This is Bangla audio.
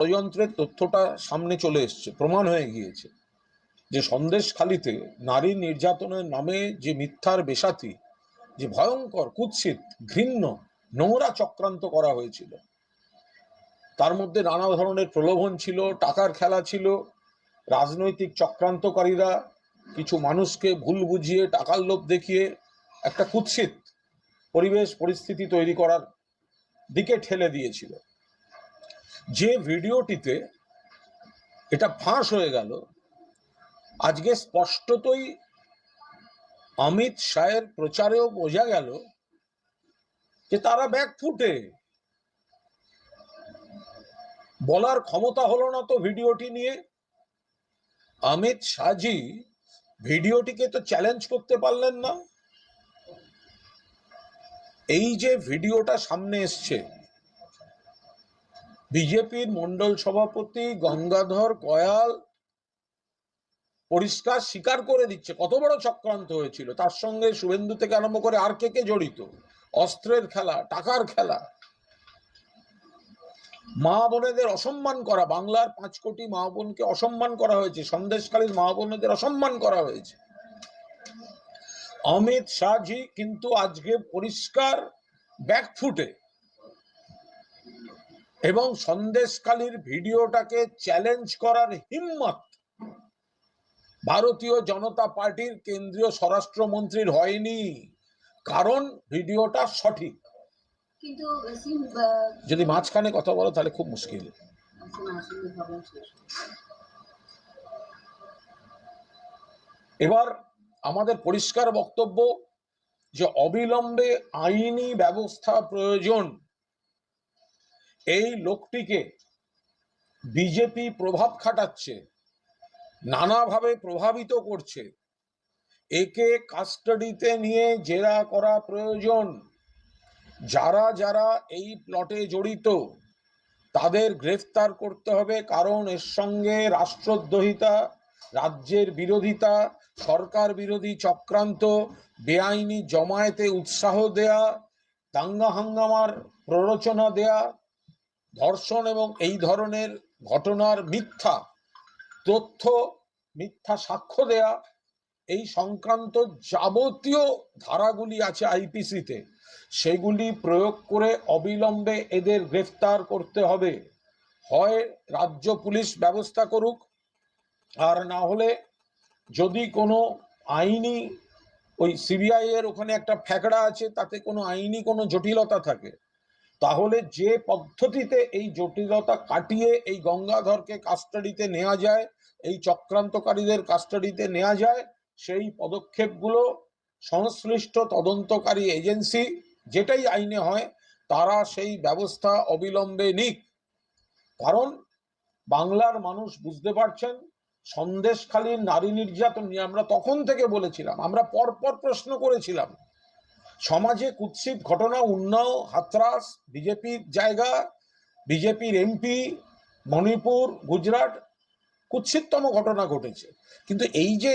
ষড়যন্ত্রের তথ্যটা সামনে চলে এসছে, প্রমাণ হয়ে গিয়েছে। যে সন্দেশখালিতে নারী নির্যাতনের নামে যে মিথ্যার বেসাতি যে ভয়ঙ্কর কুৎসিত, ঘৃণ্য, নোংরা চক্রান্ত করা হয়েছিল। তার মধ্যে নানা ধরনের প্রলোভন ছিল, টাকার খেলা ছিল, রাজনৈতিক চক্রান্তকারীরা, কিছু মানুষকে ভুল বুঝিয়ে টাকার লোভ দেখিয়ে একটা কুৎসিত পরিবেশ, পরিস্থিতি তৈরি করার দিকে ঠেলে দিয়েছিল। যে ভিডিওটিতে এটা ফাঁস হয়ে গেল, আজকে স্পষ্টতই অমিত শাহের প্রচারেও বোঝা গেল যে তারা ব্যাক ফুটে। বলার ক্ষমতা হলো না তো ভিডিওটি নিয়ে। অমিত শাহজি ভিডিওটিকে তো চ্যালেঞ্জ করতে পারলেন না। এই যে ভিডিওটা সামনে এসছে বিজেপির মন্ডল সভাপতি গঙ্গাধর কয়াল পরিষ্কার স্বীকার করে দিচ্ছে। কত বড় চক্রান্ত হয়েছিল। তার সঙ্গে শুভেন্দু থেকে আরম্ভ করে আর কে কে জড়িত? অস্ত্রের খেলা, টাকার খেলা। মা বোনেদের অসম্মান করা, বাংলার পাঁচ কোটি মা বোনকে অসম্মান করা হয়েছে সন্দেশকালীন মা বোনেদের অসম্মান করা হয়েছে। অমিত শাহজি কিন্তু আজকে পরিষ্কার ব্যাকফুটে এবং সন্দেশকালীর ভিডিওটাকে চ্যালেঞ্জ করার হিম্মত ভারতীয় জনতা পার্টির কেন্দ্রীয় স্বরাষ্ট্রমন্ত্রীর হয়নি কারণ ভিডিওটা সঠিক কিন্তু যদি মাঝখানে কথা বলো তাহলে খুব মুশকিল। এবার আমাদের পরিষ্কার বক্তব্য যে অবিলম্বে আইনি ব্যবস্থা প্রয়োজন এই লোকটিকে বিজেপি প্রভাব খাটাচ্ছে, নানাভাবে প্রভাবিত করছে। একে কাস্টাডিতে নিয়ে জেরা করা প্রয়োজন। যারা যারা এই প্লটে জড়িত, তাদের গ্রেফতার করতে হবে কারণ এর সঙ্গে রাষ্ট্রদ্রোহিতা, রাজ্যের বিরোধিতা, সরকার বিরোধী চক্রান্ত, বেআইনি জমায়েতে উৎসাহ দেয়া, দাঙ্গা হাঙ্গামার প্ররোচনা দেয়া ধর্ষণ এবং এই ধরনের ঘটনার মিথ্যা, তথ্য, মিথ্যা সাক্ষ্য দেয়া, এই সংক্রান্ত যাবতীয় ধারাগুলি আছে আইপিসিতে। সেগুলি প্রয়োগ করে অবিলম্বে এদের গ্রেফতার করতে হবে। হয় রাজ্য পুলিশ ব্যবস্থা করুক, আর না হলে যদি কোনো আইনি, ওই সিবিআই এর ওখানে একটা ফ্যাকড়া আছে, তাতে কোনো আইনি কোনো জটিলতা থাকে। তাহলে যে পদ্ধতিতে এই জটিলতা কাটিয়ে এই গঙ্গাধরকে কাস্টাডিতে নেওয়া যায়, এই চক্রান্তকারীদের কাস্টাডিতে নেওয়া যায়, সেই পদক্ষেপগুলো সংশ্লিষ্ট তদন্তকারী এজেন্সি যেটাই আইনে হয়, তারা সেই ব্যবস্থা অবিলম্বে নিক। কারণ বাংলার মানুষ বুঝতে পারছেন, সন্দেশখালীর নারী নির্যাতন নিয়ে আমরা তখন থেকে বলেছিলাম, আমরা পরপর প্রশ্ন করেছিলাম। সমাজে কুৎসিত ঘটনা, উন্নাও, হাতরাস, বিজেপির জায়গা, বিজেপির এমপি, মণিপুর, গুজরাট, কুৎসিততম ঘটনা ঘটেছে। কিন্তু এই যে